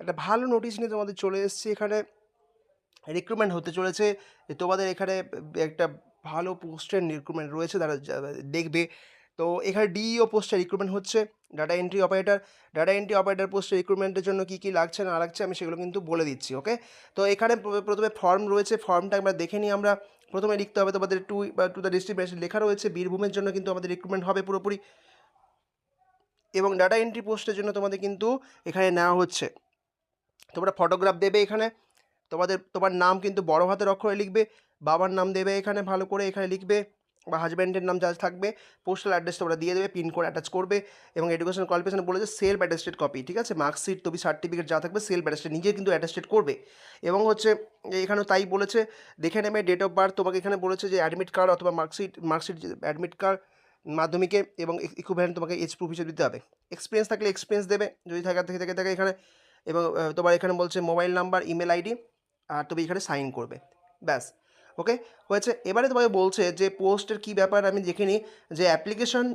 একটা ভালো নোটিশ নিয়ে তোমাদের চলে এসেছি। এখানে রিক্রুটমেন্ট হতে চলেছে। তোমাদের এখানে একটা ভালো পোস্টের রিক্রুটমেন্ট রয়েছে, তারা দেখবে। তো এখানে ডিইও পোস্টে রিক্রুটমেন্ট হচ্ছে data entry operator data entry operator পোস্টে রিক্রুটমেন্টের জন্য কী কী লাগছে, না লাগছে, আমি সেগুলো কিন্তু বলে দিচ্ছি ওকে তো এখানে প্রথমে ফর্ম রয়েছে ফর্মটা আমরা দেখে নিই আমরা। প্রথমে লিখতে হবে তোমাদের টু বা টু দ্য ডিস্ট্রিক্ট লেখা রয়েছে, বীরভূমের জন্য কিন্তু আমাদের রিক্রুটমেন্ট হবে পুরোপুরি। এবং ডাটা এন্ট্রি পোস্টের জন্য তোমাদের কিন্তু এখানে নেওয়া হচ্ছে। তোমরা ফটোগ্রাফ দেবে এখানে। তোমাদের, তোমার নাম কিন্তু বড় হাতের অক্ষরে লিখবে, বাবার নাম দেবে এখানে ভালো করে, এখানে লিখবে, বা হাজব্যান্ডের নাম যা থাকবে পোস্টাল অ্যাড্রেস তোমরা দিয়ে দেবে পিন কোড অ্যাটাচ করবে, এবং এডুকেশন কোয়ালিফিকেশন বলেছে সেলফ অ্যাটেস্টেড কপি ঠিক আছে? মার্কশিট তবি সার্টিফিকেট যা থাকবে সেলফ অ্যাটেস্টেড নিজে কিন্তু অ্যাটেস্টেড করবে। এবং হচ্ছে, এখানেও তাই বলেছে, দেখে নেবে ডেট অফ বার্থ তোমাকে এখানে বলেছে যে অ্যাডমিট কার্ড অথবা মার্কশিট মার্কশিট অ্যাডমিট কার্ড মাধ্যমিকে, এবং ইকুইভ্যালেন্ট তোমাকে এজ প্রুফ হিসেবে দিতে হবে। এক্সপিরিয়েন্স থাকলে এক্সপিরিয়েন্স দেবে, যদি থাকে, থেকে থেকে, থাকে এখানে এবং তোমার এখানে বলছে মোবাইল নাম্বার ইমেল আইডি আর তুমি এখানে সাইন করবে। ব্যাস ওকে হয়েছে, এবারে তোমাকে বলছে যে পোস্টের কী ব্যাপার আমি দেখে নিই, যে application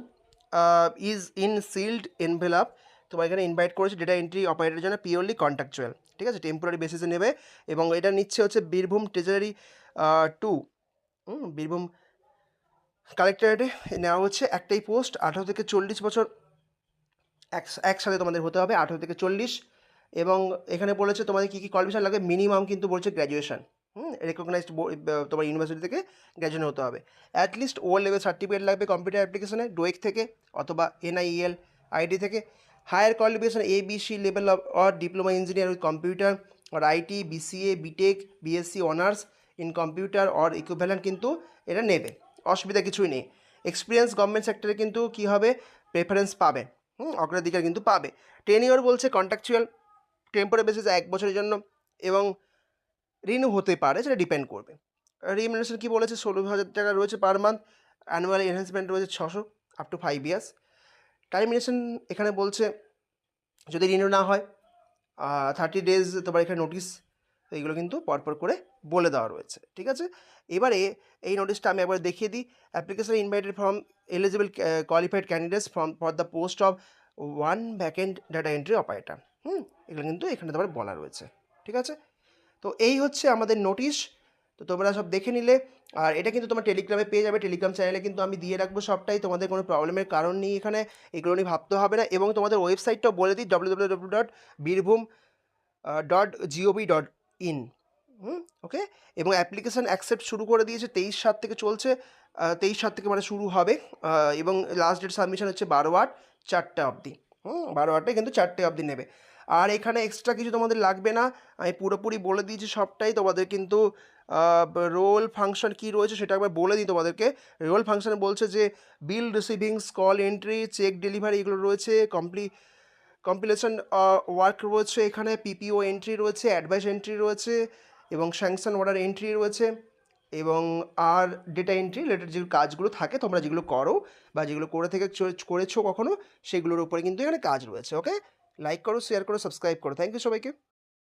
is in sealed envelope তোমার এখানে ইনভাইট করেছে ডেটা এন্ট্রি অপারেটরের জন্য পিওরলি কন্ট্রাকচুয়াল ঠিক আছে? টেম্পোরারি বেসিসে নেবে এবং এটা নিচ্ছে হচ্ছে বীরভূম ট্রেজারি টু বীরভূম কালেক্টরেটে নেওয়া হচ্ছে একটাই পোস্ট আঠারো থেকে চল্লিশ বছর এক একসাথে তোমাদের হতে হবে, আঠারো থেকে চল্লিশ এবং এখানে বলেছে তোমাদের কী কী কোয়ালিফিকেশন লাগে মিনিমাম কিন্তু বলছে গ্র্যাজুয়েশন হুম? রেকগনাইজড তোমার ইউনিভার্সিটি থেকে গ্র্যাজুয়েট হতে হবে। At least O level certificate লাগবে কম্পিউটার অ্যাপ্লিকেশনে ডোয়েক থেকে অথবা এনআইএল আইডি থেকে। Higher qualification A B C level of or diploma engineer with computer or IT BCA BTech BSc honours in computer or equivalent কিন্তু এটা নেবে। অসুবিধা কিছুই নেই। এক্সপিরিয়েন্স গভর্নমেন্ট সেক্টরে কিন্তু কী হবে? প্রেফারেন্স পাবে। হুম? অগ্রাধিকার কিন্তু পাবে। টেনিওর বলছে কন্ট্রাকচুয়াল টেম্পোরারি বেসিস এক বছরের জন্য এবং রিনিউ হতে পারে, সেটা ডিপেন্ড করবে। রিমিনেশন কী বলেছে? ষোলো হাজার টাকা রয়েছে পার মান্থ অ্যানুয়াল এনহ্যান্সমেন্ট রয়েছে ছশো up to five years termination এখানে বলছে, যদি রিনিউ না হয় থার্টি ডেজ তোমার এখানে নোটিস এইগুলো কিন্তু পরপর করে বলে দেওয়া রয়েছে, ঠিক আছে? এবারে এই নোটিশটা আমি একবার দেখিয়ে দিই। Application invited from eligible qualified candidates from for the post of one backend data entry operator hmm, এগুলো কিন্তু এখানে তোমার বলা রয়েছে, ঠিক আছে? তো এই হচ্ছে আমাদের নোটিশ তো তোমরা সব দেখে নিলে, আর এটা কিন্তু তোমার টেলিগ্রামে পেয়ে যাবে টেলিগ্রাম চ্যানেলে কিন্তু আমি দিয়ে রাখব সবটাই, তোমাদের কোনো প্রবলেমের কারণ নেই এখানে, এগুলো নিয়ে ভাবতে হবে না, এবং তোমাদের ওয়েবসাইটটাও বলে দিই W W W dot Birbhum dot gov dot in hmm okay এবং অ্যাপ্লিকেশান অ্যাকসেপ্ট শুরু করে দিয়েছে, তেইশ সাত থেকে চলছে তেইশ সাত থেকে মানে শুরু হবে এবং লাস্ট ডেট সাবমিশন হচ্ছে বারো আট, চারটা অবধি। হুম, বারো আটে কিন্তু চারটে অবধি নেবে। আর এখানে এক্সট্রা কিছু তোমাদের লাগবে না, আমি পুরোপুরি বলে দিয়েছি সবটাই, তোমাদের কিন্তু রোল ফাংশন কী রয়েছে সেটা একবার বলে দিই তোমাদেরকে। রোল ফাংশনে বলছে যে bill receivings call entry cheque delivery এগুলো রয়েছে কমপ্লি কম্পিলেশন ওয়ার্ক রয়েছে এখানে পিপিও এন্ট্রি রয়েছে অ্যাডভাইস এন্ট্রি রয়েছে, এবং স্যাংশন অর্ডার এন্ট্রি রয়েছে। এবং আর ডেটা এন্ট্রি রিলেটেড যেগুলো কাজগুলো থাকে, তোমরা যেগুলো করো বা যেগুলো করে থেকে করেছ কখনো, সেগুলোর উপরে কিন্তু এখানে কাজ রয়েছে ওকে লাইক করো শেয়ার করো সাবস্ক্রাইব করো। থ্যাংক ইউ সবাইকে।